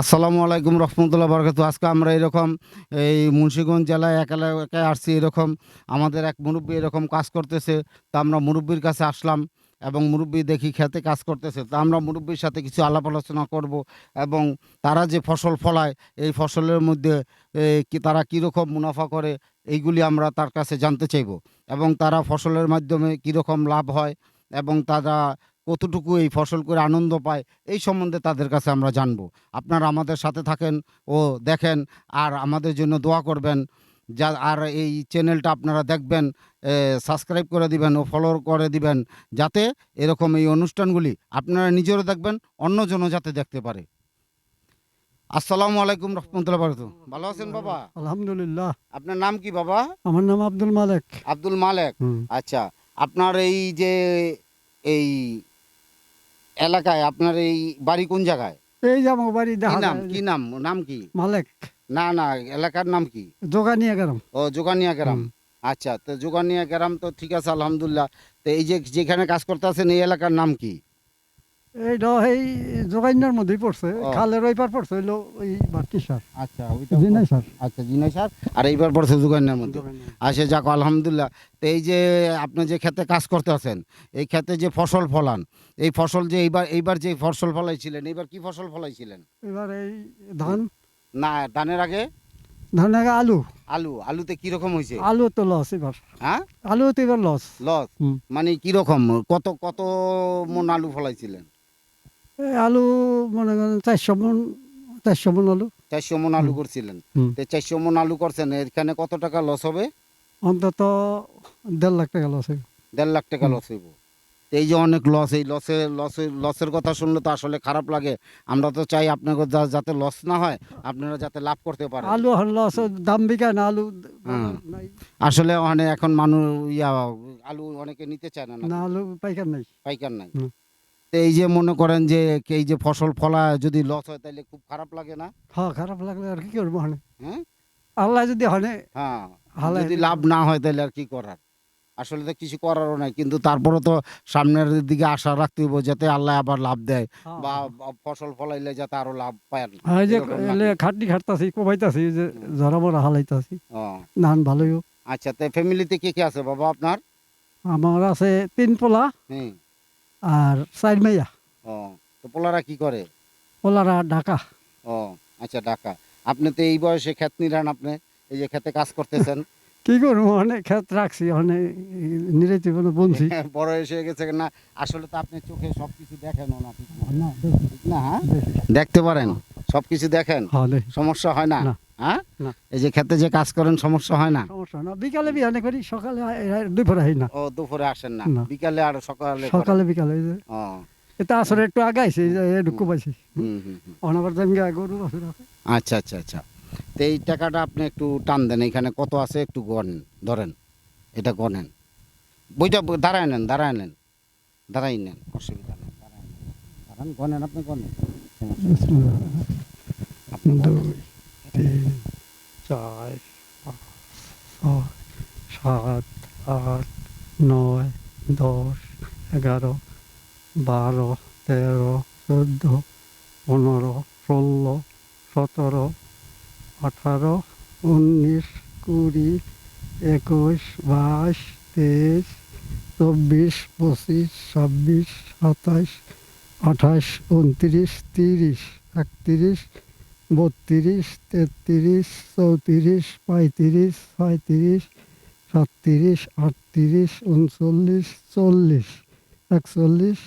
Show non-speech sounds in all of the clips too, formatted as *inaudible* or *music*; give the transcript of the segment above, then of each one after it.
আসসালামু আলাইকুম রহমতুল্লাহ বরকাত। আজকে আমরা এরকম এই মুন্সিগঞ্জ জেলায় এক এলাকায় আসছি এরকম। আমাদের এক মুরব্বী এরকম কাজ করতেছে, তা আমরা মুরব্বীর কাছে আসলাম এবং মুরব্বী দেখি খেতে কাজ করতেছে। তা আমরা মুরব্বীর সাথে কিছু আলাপ আলোচনা করব এবং তারা যে ফসল ফলায়, এই ফসলের মধ্যে কি তারা কীরকম মুনাফা করে, এইগুলি আমরা তার কাছে জানতে চাইব। এবং তারা ফসলের মাধ্যমে কীরকম লাভ হয় এবং তারা কতটুকু এই ফসল করে আনন্দ পায় এই সম্বন্ধে তাদের কাছে আমরা জানব। আপনারা আমাদের সাথে থাকেন ও দেখেন আর আমাদের জন্য দোয়া করবেন। যা আর এই চ্যানেলটা আপনারা দেখবেন সাবস্ক্রাইব করে দিবেন ও ফলো করে দিবেন যাতে এরকম এই অনুষ্ঠানগুলি আপনারা নিজেরও দেখবেন অন্যজনও যাতে দেখতে পারে। আসসালামু আলাইকুম রহমতুল্লাহ বারকাতুহু। ভালো আছেন বাবা? আলহামদুলিল্লাহ। আপনার নাম কি বাবা? আমার নাম আব্দুল মালেক। আব্দুল মালেক। আচ্ছা আপনার এই যে এই এলাকায়? আপনার এই বাড়ি কোন জায়গায়? এই যে আমার বাড়ি কি দেখা নাম? যায় কি নাম? নাম কি? মালেক। না না এলাকার নাম কি? জোগানিয়া গ্রাম। ও জোগানিয়া গ্রাম। হুম। আচ্ছা তো জোগানিয়া গ্রাম তো ঠিক আছে আলহামদুলিল্লাহ। তো এই যে যেখানে কাজ করতে আছেন এই এলাকার নাম কি? এইটা এই জোগানিয়ার মধ্যেই পড়ছে। খালের ওইপার পড়ছে হইল ওই বাটি সার। আচ্ছা ওইটা জিনাই সার। আচ্ছা জিনাই স্যার আর এইবার পড়ছে জোগানিয়ার মধ্যে। আচ্ছা যাক আলহামদুলিল্লাহ। তো এই যে আপনি যে ক্ষেতে কাজ করতে আছেন এই ক্ষেতে যে ফসল ফলান এই ফসল যে এইবার এইবার যে ফসল ফলাইছিলেন এইবার কি ফসল ফলাইছিলেন? এবার এই ধান। না ধানের আগে? ধান আগে আলু। আলু আলুতে কি রকম হয়েছে? আলু তো লস এবার। হ্যাঁ? আলু তো এবার লস লস মানে কি রকম? কত কত মন আলু ফলাইছিলেন? আলু মনে করেন চারশো মন চারশো মন আলু। চারশো মন আলু করছিলেন। তো চারশো মন আলু করছেন এখানে কত টাকা লস হবে? অন্তত দেড় লাখ টাকা লস দেড় লাখ টাকা লস হইব। এই যে অনেক লস এই লসে লসের লসের কথা শুনলে তো আসলে খারাপ লাগে। আমরা তো চাই আপনাকে যাতে লস না হয় আপনারা যাতে লাভ করতে পারেন। আলু লস দাম বিকায় না আলু আসলে মানে এখন মানুষ ইয়া আলু অনেকে নিতে চায় না না আলু পাইকার নাই। পাইকার নাই। এই যে মনে করেন যে এই যে ফসল ফলা যদি লস হয় তাহলে খুব খারাপ লাগে না? হ্যাঁ খারাপ লাগলে আর কি করব হনে? হ্যাঁ? আল্লাহ যদি হনে হ্যাঁ যদি লাভ না হয় তাহলে আর কি করার? আসলে তো কিছু করারও নাই কিন্তু তারপরে তো সামনের দিকে আশা রাখতে হইব যাতে আল্লাহ আবার লাভ দেয় বা বা ফসল ফলাইলে যাতে আরও লাভ পায় এই যে? খাটনি খাটতাছি কোবাইতাছি যে জরা মরা হালাইতাছি ও ধান ভালোই আচ্ছা তো ফ্যামিলিতে কে কে আছে বাবা আপনার? আমার আছে তিন পোলা। হুম আর চার মাইয়া। ও তো পোলারা কি করে? পোলারা ঢাকা। ও আচ্ছা ঢাকা। আপনি তো এই বয়সে ক্ষেত নিরান আপনি এই যে খেতে কাজ করতেছেন। *laughs* কি করব অনেক ক্ষেত রাখছি অনেক নিরে জীবনে বলছি। *laughs* বড় এসে গেছে না আসলে তো আপনি চোখে সবকিছু দেখেন না? ঠিক না হ্যাঁ? দেখতে পারেন সবকিছু দেখেন। হ্যাঁ, সমস্যা হয় না? না। হ্যাঁ। এই যে খেতে যে কাজ করেন সমস্যা হয় না? সমস্যা না। বিকালে বিহানে করি সকালে দুপুরে হই না। ও দুপুরে আসেন না। বিকালে আর সকালে সকালে বিকালে ও। এটা আসলে একটু আগাইছে এই ঢুকু পাইছি হুম। অনাবার জায়গা গরু আছে। আচ্ছা আচ্ছা আচ্ছা। তো এই টাকাটা আপনি একটু টান দেন এখানে কত আছে একটু গনেন ধরেন এটা গনেন বইটা দাঁড়ায় নেন দাঁড়ায় নেন দাঁড়াই নেন অসুবিধা নেই দাঁড়ান গনেন আপনি। বিসমিল্লাহ। আপনি চার, পাঁচ, ছয়, সাত, আট, নয়, দশ, এগারো, বারো, তেরো, চোদ্দ, পনেরো, ষোলো, সতেরো, আঠারো, উনিশ, কুড়ি, একুশ, বাইশ, তেইশ, চব্বিশ, পঁচিশ, ছাব্বিশ সাতাশ আঠাশ উনত্রিশ, তিরিশ, একত্রিশ বত্রিশ তেত্রিশ চৌত্রিশ পঁয়ত্রিশ ছয়ত্রিশ সাতত্রিশ আটত্রিশ উনচল্লিশ চল্লিশ একচল্লিশ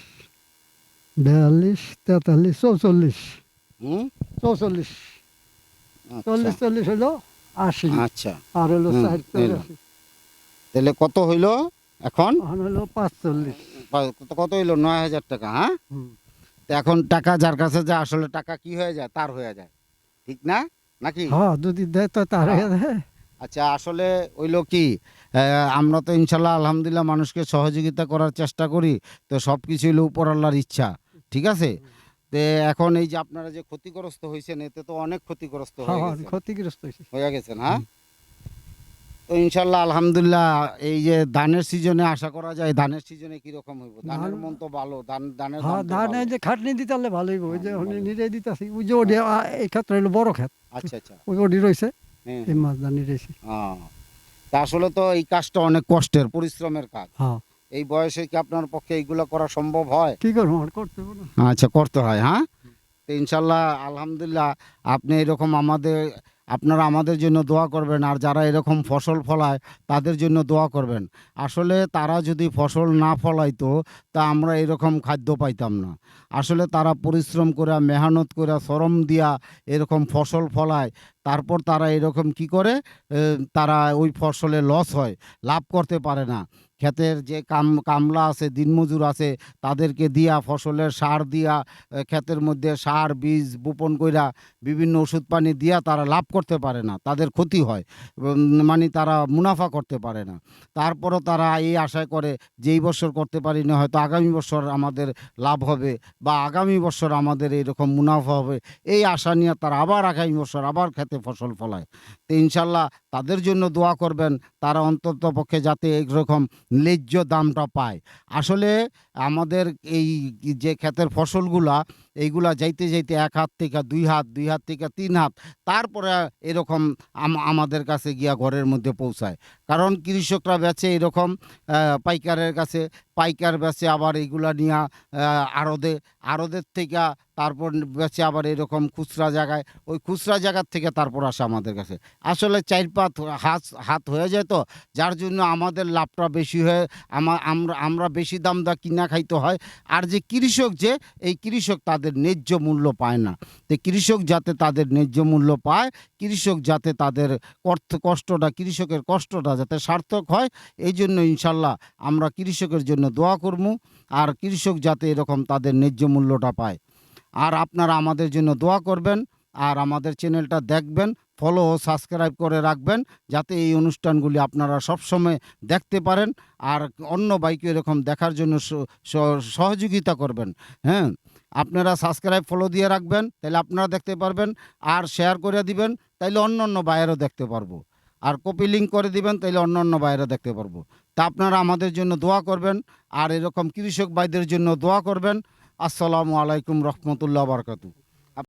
বিয়াল্লিশ তেতাল্লিশ চৌচল্লিশ। হুম? চৌচল্লিশ। আচ্ছা। চল্লিশ চল্লিশ হলো আশি। আচ্ছা। আর হলো তাহলে কত হইল এখন? এখন হলো পাঁচচল্লিশ। কত- হইল? নয় হাজার টাকা হ্যাঁ। এখন টাকা যার কাছে যায় আসলে টাকা কি হয়ে যায়? তার হয়ে যায়। ঠিক না? নাকি? হ্যাঁ যদি দেয় তো তার হ্যাঁ। আচ্ছা আসলে ওইলো কি? আমরা তো ইনশাল্লাহ আলহামদুলিল্লাহ মানুষকে সহযোগিতা করার চেষ্টা করি। তো সব কিছু হইল উপর আল্লাহর ইচ্ছা। ঠিক আছে? তো এখন এই যে আপনারা যে ক্ষতিগ্রস্ত হয়েছেন এতে তো অনেক ক্ষতিগ্রস্ত হ্যাঁ হয়ে গেছে ক্ষতিগ্রস্ত হয়ে গেছেন হ্যাঁ? তো ইনশাল্লাহ আলহামদুলিল্লাহ এই যে ধানের সিজনে আশা করা যায় ধানের সিজনে কি রকম হইব ধানের মন তো ভালো ধান ধানের হ্যাঁ ধান যে খাটনি দিতে পারলে ভালোই ওই যে হ্যাঁ, ভালো। নিজে দিতেছি। ওই যে আ- এই ক্ষেত্রে হলো বড় ক্ষেত। আচ্ছা আচ্ছা। ওই রয়েছে হ্যাঁ এই মাছ ধান হ্যাঁ। তা আসলে তো এই কাজটা অনেক কষ্টের পরিশ্রমের কাজ। হ্যাঁ। এই বয়সে কি আপনার পক্ষে এইগুলো করা সম্ভব হয়? কি করব করতে আচ্ছা করতে হয় হ্যাঁ? ইনশাল্লাহ আলহামদুলিল্লাহ আপনি এরকম আমাদের আপনারা আমাদের জন্য দোয়া করবেন, আর যারা এরকম ফসল ফলায় তাদের জন্য দোয়া করবেন। আসলে তারা যদি ফসল না ফলাইতো, তা আমরা এরকম খাদ্য পাইতাম না। আসলে তারা পরিশ্রম করে মেহনত করে শ্রম দিয়া এরকম ফসল ফলায় তারপর তারা এরকম কি করে? তারা ওই ফসলে লস হয়, লাভ করতে পারে না। ক্ষেতের যে কাম, কামলা আছে, দিনমজুর আছে, তাদেরকে দিয়া, ফসলের সার দিয়া ক্ষেতের মধ্যে সার, বীজ, বোপন কইরা বিভিন্ন ওষুধ পানি দিয়া তারা লাভ করতে পারে না, তাদের ক্ষতি হয় মানে তারা মুনাফা করতে পারে না। তারপরও তারা এই আশায় করে যে এই বছর করতে পারি না, হয়তো আগামী বছর আমাদের লাভ হবে বা আগামী বছর আমাদের এইরকম মুনাফা হবে, এই আশা নিয়ে তারা আবার আগামী বছর আবার খেতে ফসল ফলায়। তো ইনশাল্লাহ তাদের জন্য দোয়া করবেন, তারা অন্তত পক্ষে যাতে এইরকম ন্যায্য দামটা পায়। আসলে আমাদের এই যে ক্ষেতের ফসলগুলা, এইগুলা যাইতে যাইতে এক হাত থেকে দুই হাত দুই হাত থেকে তিন হাত, তারপরে এরকম আমাদের কাছে গিয়া ঘরের মধ্যে পৌঁছায়। কারণ কৃষকরা বেচে এরকম পাইকারের কাছে, পাইকার বেচে আবার এইগুলা নিয়ে আড়দে, আড়দের থেকে তারপর বেচে আবার এরকম খুচরা জায়গায়, ওই খুচরা জায়গার থেকে তারপর আসে আমাদের কাছে। আসলে চার পাত হাত হাত হয়ে যায় তো, যার জন্য আমাদের লাভটা বেশি হয়ে, আমা- আমরা আমরা বেশি দাম দা কিনা খাইতে হয়। আর যে কৃষক যে, এই কৃষক তাদের ন্যায্য মূল্য পায় না। তো কৃষক যাতে তাদের ন্যায্য মূল্য পায়, কৃষক যাতে তাদের কর্ত- কষ্টটা, কৃষকের কষ্টটা যাতে সার্থক হয়, এই জন্য ইনশাল্লাহ আমরা কৃষকের জন্য দোয়া করব। আর কৃষক যাতে এরকম তাদের ন্যায্য মূল্যটা পায়। আর আপনারা আমাদের জন্য দোয়া করবেন, আর আমাদের চ্যানেলটা দেখবেন ফলো ও সাবস্ক্রাইব করে রাখবেন যাতে এই অনুষ্ঠানগুলি আপনারা সবসময় দেখতে পারেন আর অন্য বাইকে এরকম দেখার জন্য সহযোগিতা করবেন। হ্যাঁ আপনারা সাবস্ক্রাইব, ফলো দিয়ে রাখবেন, তাহলে আপনারা দেখতে পারবেন আর শেয়ার করে দিবেন, তাইলে অন্য অন্য বাইরেও দেখতে পারব। আর কপি লিঙ্ক করে দিবেন, তাইলে অন্য অন্য বাইরে দেখতে পারব। তা আপনারা আমাদের জন্য দোয়া করবেন আর এরকম কৃষক ভাইদের জন্য দোয়া করবেন। আসসালামু আলাইকুম রহমতুল্লাহ বারকাতু